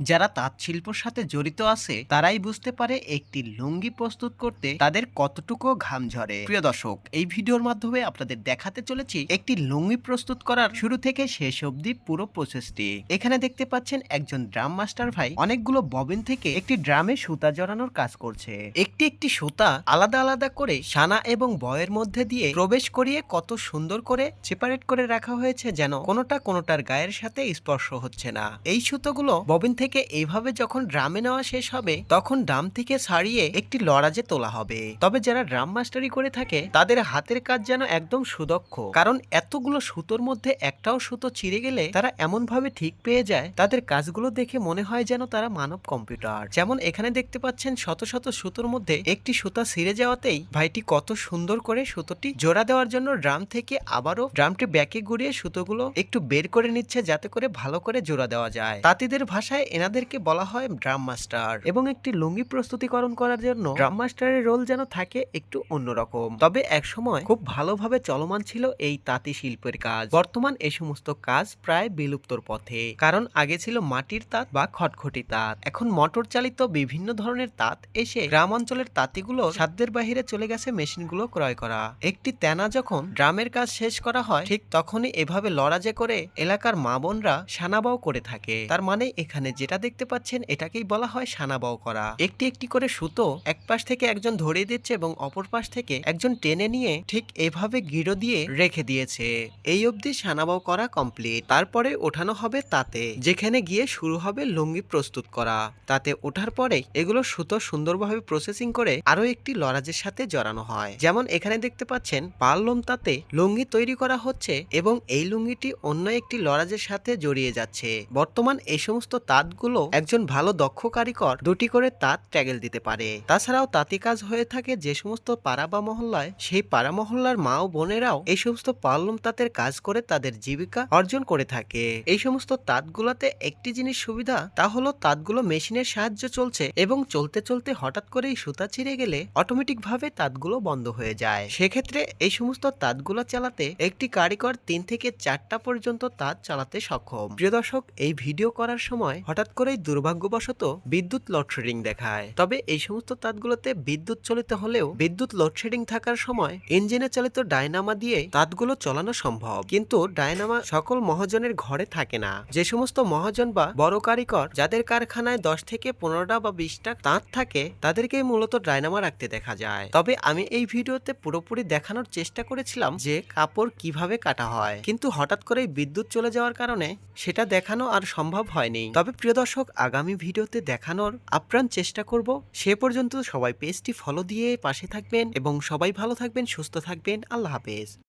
যারা তাঁত শিল্পর সাথে জড়িত আছে, তারাই বুঝতে পারে একটি লুঙ্গি প্রস্তুত করতে তাদের কতটুকু ঘাম ঝরে। প্রিয় দর্শক, এই ভিডিওর মাধ্যমে আপনাদের দেখাতে চলেছি একটি লুঙ্গি প্রস্তুত করার শুরু থেকে শেষ অবধি পুরো প্রসেসটি এখানে দেখতে পাচ্ছেন একজন ড্রাম মাস্টার ভাই অনেকগুলো ববিন থেকে একটি ড্রামে সুতা জড়ানোর কাজ করছে। একটি একটি সুতা আলাদা আলাদা করে সানা এবং বয়ের মধ্যে দিয়ে প্রবেশ করিয়ে কত সুন্দর করে সেপারেট করে রাখা হয়েছে যেন কোনোটা কোনোটার গায়ের সাথে স্পর্শ হচ্ছে না। এই সুতোগুলো ববিন থেকে এইভাবে যখন ড্রামে নেওয়া শেষ হবে, তখন ড্রাম থেকে ছাড়িয়ে একটি লড়াজে তোলা হবে। তবে যারা ড্রাম মাস্টারি করে থাকে, তাদের হাতের কাজ যেন একদম সুদক্ষ। কারণ এতগুলো সুতোর মধ্যে একটাও সুতো ছিঁড়ে গেলে তারা এমন ভাবে ঠিক পেয়ে যায়, তাদের কাজগুলো দেখে মনে হয় যেন তারা মানব কম্পিউটার। যেমন এখানে দেখতে পাচ্ছেন শত শত সুতোর মধ্যে একটি সুতা ছিঁড়ে যাওয়াতেই ভাইটি কত সুন্দর করে সুতোটি জোড়া দেওয়ার জন্য ড্রাম থেকে আবারও ড্রামটি ব্যাকে ঘুরিয়ে সুতোগুলো একটু বের করে নিচ্ছে যাতে করে ভালো করে জোড়া দেওয়া যায়। তাঁতিদের ভাষায় এনাদেরকে বলা হয় ড্রাম মাস্টার। এবং একটি লুঙ্গি প্রস্তুতিকরণ করার জন্য ড্রাম মাস্টারের রোল যেন থাকে একটু অন্যরকম। তবে একসময় খুব ভালোভাবে চলমান ছিল এই তাঁতি শিল্পের কাজ। বর্তমান এই সমস্ত কাজ প্রায় বিলুপ্তর পথে। কারণ আগে ছিল মাটির তাঁত বা খটখটি তাঁত। এখন মোটর চালিত বিভিন্ন ধরনের তাঁত এসে গ্রাম অঞ্চলের তাঁতিগুলো সাধ্যের বাহিরে চলে গেছে মেশিনগুলো ক্রয় করা। একটি তেনা যখন ড্রামের কাজ শেষ করা হয়, ঠিক তখনই এভাবে লড়াজে করে এলাকার মা বোনরা সানাবাও করে থাকে। তার মানে এখানে যেটা দেখতে পাচ্ছেন এটাকেই বলা হয় সানাবাও করা। একটি একটি করে সুতো এক পাশ থেকে একজন ধরিয়ে দিচ্ছে এবং অপর পাশ থেকে একজন টেনে নিয়ে ঠিক এভাবে গিরো দিয়ে রেখে দিয়েছে। এই অবধি সানাবাও করা কমপ্লিট। তারপরে ওঠানো হবে তাতে, যেখানে গিয়ে শুরু হবে লুঙ্গি প্রস্তুত করা। তাতে ওঠার পরে এগুলো সুতো সুন্দরভাবে প্রসেসিং করে আরও একটি লরাজের সাথে জড়ানো হয়। যেমন এখানে দেখতে পাচ্ছেন, পারলম তাতে লুঙ্গি তৈরি করা হচ্ছে এবং এই লুঙ্গিটি অন্য একটি লরাজের সাথে জড়িয়ে যাচ্ছে। বর্তমান এই সমস্ত তাঁতগুলো একজন ভালো দক্ষ কারিগর দুটি করে তাঁত ট্যাগেল দিতে পারে। তাছাড়াও তাঁতি কাজ হয়ে থাকে যে সমস্ত পাড়া বা মহল্লায়, সেই পাড়া মহল্লার মা ও বোনেরাও এই সমস্ত পার্লম তাঁতের কাজ করে তাদের জীবিকা অর্জন করে থাকে। এই সমস্ত তাঁতগুলোতে একটি জিনিস সুবিধা, তা হলো তাঁতগুলো মেশিনের সাহায্যে চলছে এবং চলতে চলতে হঠাৎ করে এই সুতা ছিঁড়ে গেলে অটোমেটিক ভাবে তাঁতগুলো বন্ধ হয়ে যায়। সেক্ষেত্রে এই সমস্ত তাঁতগুলো চালাতে একটি কারিগর তিন থেকে চারটা পর্যন্ত তাঁত চালাতে সক্ষম। প্রিয় দর্শক, এই ভিডিও করার সময় হঠাৎ করেই দুর্ভাগ্যবশত বিদ্যুৎ লোডশেডিং দেখায়। তবে এই সমস্ত তাঁতগুলোতে বিদ্যুৎ চালিত হলেও বিদ্যুৎ লোডশেডিং থাকার সময় ইঞ্জিনে চালিত ডায়নামা দিয়ে তাঁতগুলো চালানো সম্ভব। কিন্তু ডায়নামা সকল মহাজনের ঘরে থাকে না। যে সমস্ত মহাজন বা বড় কারিগর যাদের কারখানায় দশ থেকে পনেরোটা বা বিশটা তাঁত থাকে, তাদেরকেই মূলত ডায়নামা রাখতে দেখা যায়। তবে আমি এই ভিডিওতে পুরোপুরি দেখানোর চেষ্টা করেছিলাম যে কাপড় কীভাবে কাটা হয়। কিন্তু হঠাৎ করেই বিদ্যুৎ চলে যাওয়ার কারণে সেটা দেখানো আর সম্ভব হয়নি। তবে প্রিয় দর্শক আগামী ভিডিওতে দেখানোর আপ্রাণ চেষ্টা করব। সে পর্যন্ত সবাই পেজটি ফলো দিয়ে পাশে থাকবেন এবং সবাই ভালো থাকবেন, সুস্থ থাকবেন। আল্লাহ হাফেজ।